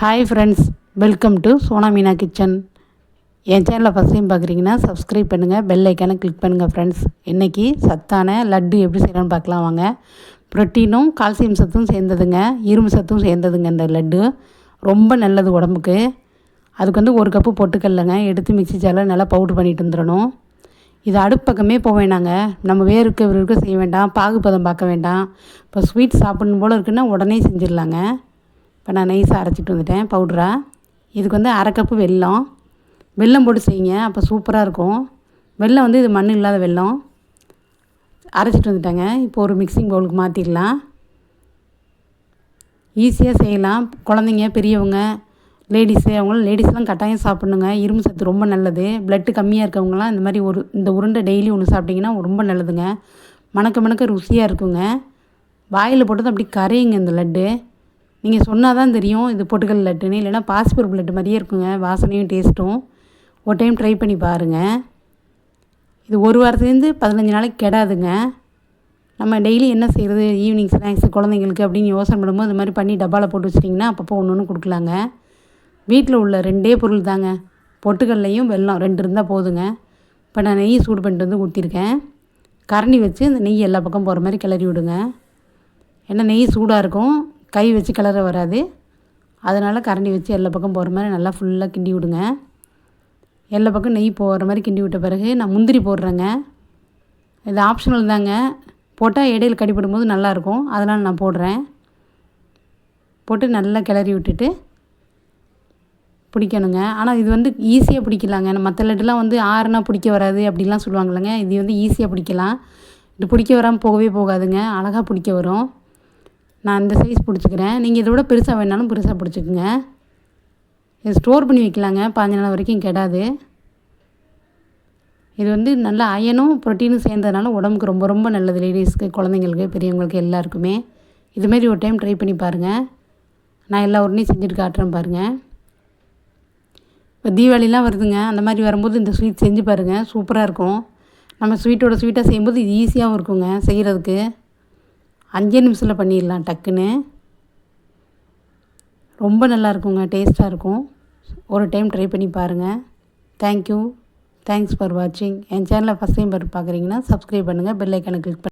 Hi friends welcome to Sona Meena kitchen என் சேனலை first time பார்க்குறீங்கன்னா subscribe பண்ணுங்கள் bell ஐக்கானை கிளிக் பண்ணுங்கள் ஃப்ரெண்ட்ஸ் இன்றைக்கி சத்தான லட்டு எப்படி செய்யலாம்னு பார்க்கலாம் வாங்க. ப்ரோட்டீனும் கால்சியம் சத்தும் சேர்ந்ததுங்க இரும்பு சத்தும் சேர்ந்ததுங்க இந்த லட்டு. ரொம்ப நல்லது உடம்புக்கு. அதுக்கு வந்து ஒரு கப்பு பொட்டுக்கல்லைங்க எடுத்து மிக்சி ஜாரில் நல்லா பவுட்ரு பண்ணிட்டு வந்துடணும். இது அடுப்பக்கமே போக வேணாங்க. நம்ம வேறுக்க இருக்க செய்ய வேண்டாம் பாகுபதம் பார்க்க வேண்டாம். இப்போ ஸ்வீட் சாப்பிடணும் போல் இருக்குன்னா உடனே செஞ்சிடலாங்க. இப்போ நான் நைஸாக அரைச்சிட்டு வந்துட்டேன் பவுட்ரா இதுக்கு வந்து அரை கப்பு வெல்லம். வெல்லம் போட்டு செய்யுங்க அப்போ சூப்பராக இருக்கும். வெல்லம் வந்து இது மண் இல்லாத வெல்லம். அரைச்சிட்டு வந்துட்டேங்க இப்போ ஒரு மிக்சிங் பவுலுக்கு மாற்றிடலாம் ஈஸியாக செய்யலாம். குழந்தைங்க பெரியவங்க லேடிஸு அவங்களும் லேடிஸ்லாம் கட்டாயம் சாப்பிட்ணுங்க. இரும்பு சத்து ரொம்ப நல்லது. ப்ளட்டு கம்மியாக இருக்கவங்களாம் இந்த மாதிரி ஒரு இந்த உருண்டை டெய்லி ஒன்று சாப்பிட்டிங்கன்னா ரொம்ப நல்லதுங்க. மணக்க மணக்க ருசியாக இருக்குங்க. வாயில் போட்டது அப்படி கரையுங்க இந்த லட்டு நீங்கள் சொன்னால் தான் தெரியும் இது பொட்டுக்கல் லட்டுன்னு. இல்லைனா பாசிப்பருப்பு லட்டு மாதிரியே இருக்குங்க வாசனையும் டேஸ்ட்டும். ஒரு டைம் ட்ரை பண்ணி பாருங்கள் இது ஒரு வாரத்துலேருந்து பதினஞ்சு நாளைக்கு கெடாதுங்க. நம்ம டெய்லி என்ன செய்கிறது ஈவினிங் ஸ்நாக்ஸ் குழந்தைங்களுக்கு அப்படின்னு யோசனை பண்ணும்போது இது மாதிரி பண்ணி டப்பாவில் போட்டு வச்சிட்டிங்கன்னா அப்பப்போ ஒன்று ஒன்று கொடுக்கலாங்க. வீட்டில் உள்ள ரெண்டே பொருள் தாங்க. பொட்டுக்கல்லையும் வெல்லம் ரெண்டு இருந்தால் போதுங்க. இப்போ நான் நெய் சூடு பண்ணிட்டு வந்து ஊற்றிருக்கேன் கரண்டி வச்சு இந்த நெய் எல்லா பக்கம் போகிற மாதிரி கிளறி விடுங்க. ஏன்னா நெய் சூடாக இருக்கும். கை வச்சு கிளற வராது. அதனால் கரண்டி வச்சு எல்லா பக்கம் போகிற மாதிரி நல்லா ஃபுல்லாக கிண்டி விடுங்க. எல்லா பக்கம் நெய் போகிற மாதிரி கிண்டி விட்ட பிறகு நான் முந்திரி போடுறேங்க. இது ஆப்ஷனல் தாங்க. போட்டால் இடையில் கடிப்படும் போது நல்லாயிருக்கும் அதனால் நான் போடுறேன். போட்டு நல்லா கிளறி விட்டுட்டு பிடிக்கணுங்க. ஆனால் இது வந்து ஈஸியாக பிடிக்கலாங்க. மற்ற லட்டுலாம் வந்து ஆறுனா பிடிக்க வராது அப்படிலாம் சொல்லுவாங்களேங்க இது வந்து ஈஸியாக பிடிக்கலாம். இது பிடிக்க வராமல் போகவே போகாதுங்க. அழகாக பிடிக்க வரும். நான் இந்த சைஸ் பிடிச்சிக்கிறேன். நீங்கள் இதை விட பெருசாக வேணாலும் பெருசாக பிடிச்சிக்குங்க. இது ஸ்டோர் பண்ணி வைக்கலாங்க. பாஞ்சு நாள் வரைக்கும் கெடாது. இது வந்து நல்ல அயனும் ப்ரோட்டீனும் சேர்ந்ததுனால உடம்புக்கு ரொம்ப ரொம்ப நல்லது லேடிஸ்க்கு குழந்தைங்களுக்கு பெரியவங்களுக்கு எல்லாருக்குமே. இதுமாரி ஒரு டைம் ட்ரை பண்ணி பாருங்கள் நான் எல்லா உடனே செஞ்சுட்டு காட்டுறேன் பாருங்கள் இப்போ தீபாவளிலாம் வருதுங்க. அந்த மாதிரி வரும்போது இந்த ஸ்வீட் செஞ்சு பாருங்கள் சூப்பராக இருக்கும். நம்ம ஸ்வீட்டோட ஸ்வீட்டாக செய்யும்போது இது ஈஸியாகவும் இருக்குங்க செய்கிறதுக்கு அஞ்சே நிமிஷத்தில் பண்ணிடலாம் டக்குன்னு. ரொம்ப நல்லா இருக்குங்க டேஸ்ட்டாக இருக்கும். ஒரு டைம் ட்ரை பண்ணி பாருங்கள் தேங்க்யூ தேங்க்ஸ் ஃபார் வாட்சிங் என் சேனலை ஃபஸ்ட் டைம் பார்க்குறீங்கன்னா சப்ஸ்கிரைப் பண்ணுங்கள் பெல் ஐக்கனை கிளிக் பண்ணி